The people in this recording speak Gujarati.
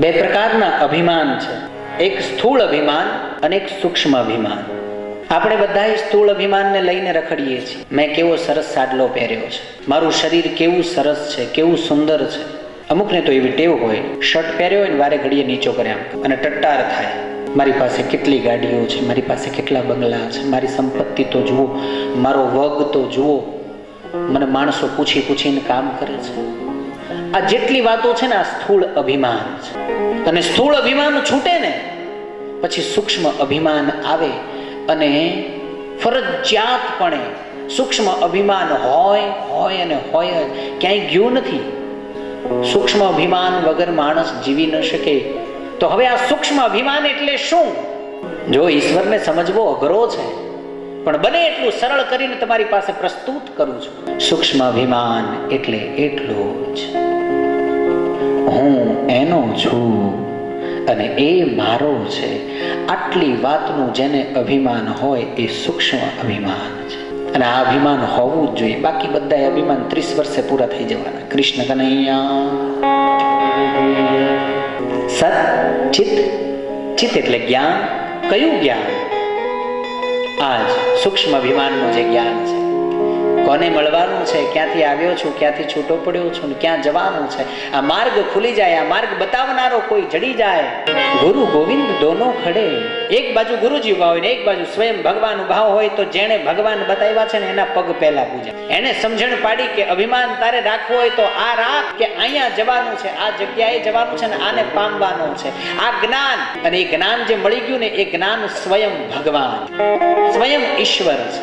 બે પ્રકારના અભિમાન છે. એક સ્થૂળ અભિમાન અને એક સૂક્ષ્મ અભિમાન. આપણે બધાએ સ્થૂળ અભિમાનને લઈને રખડીએ છીએ. મેં કેવો સરસ સાડલો પહેર્યો છે. મારું શરીર કેવું સરસ છે, કેવું સુંદર છે. અમુકને તો એવી ટેવ હોય, શર્ટ પહેર્યો હોય ને વારે ઘડીએ નીચો કર્યા અને ટટ્ટાર થાય. મારી પાસે કેટલી ગાડીઓ છે, મારી પાસે કેટલા બંગલા છે, મારી સંપત્તિ તો જુઓ, મારો વગ તો જુઓ. મને માણસો પૂછી પૂછીને કામ કરે છે. આ જેટલી વાતો છે ને, આ સ્થૂળ અભિમાન છે. અને સ્થૂળ અભિમાન છૂટે ને, પછી સૂક્ષ્મ અભિમાન આવે અને ફરજિયાતપણે સૂક્ષ્મ અભિમાન હોય હોય અને હોય જ, ક્યાંય ગયું નથી. સૂક્ષ્મ અભિમાન વગર માણસ જીવી ન શકે. તો હવે આ સૂક્ષ્મ અભિમાન એટલે શું? જો ઈશ્વરને સમજવો અઘરો છે, પણ બને એટલું સરળ કરીને તમારી પાસે પ્રસ્તુત કરું છું. સૂક્ષ્મ અભિમાન એટલે એટલું જ. એનો છું. અને એ મારો છે. આટલી વાતનું જેને અભિમાન હોય એ સૂક્ષ્મ અભિમાન છે. અને આ અભિમાન હોવું જ જોઈએ. બાકી બધા અભિમાન ત્રીસ વર્ષે પૂરા થઈ જવાના. કૃષ્ણ કનૈયા. સત ચિત ચિત એટલે જ્ઞાન. કયું જ્ઞાન? આજ સૂક્ષ્મ અભિમાનનું જે જ્ઞાન છે. કોને મળવાનું છે? ક્યાંથી આવ્યો છું? ક્યાંથી છૂટો પડ્યો છું? ક્યાં જવાનું છે? આ માર્ગ ખુલી જાય, આ માર્ગ બતાવનારો કોઈ જડી જાય. ગુરુ ગોવિંદ દોનો ખડે. એક બાજુ ગુરુજી ઊભા હોય ને એક બાજુ સ્વયં ભગવાન ઊભા હોય તો જેણે ભગવાન બતાવ્યા છે ને એના પગ પહેલા પૂજા. એને સમજણ પાડી કે અભિમાન તારે રાખવું હોય તો આ રાખ કે અહીંયા જવાનું છે, આ જગ્યાએ જવાનું છે ને આને પામવાનું છે. આ જ્ઞાન, અને એ જ્ઞાન જે મળી ગયું ને એ જ્ઞાન સ્વયં ભગવાન. સ્વયં ઈશ્વર છે.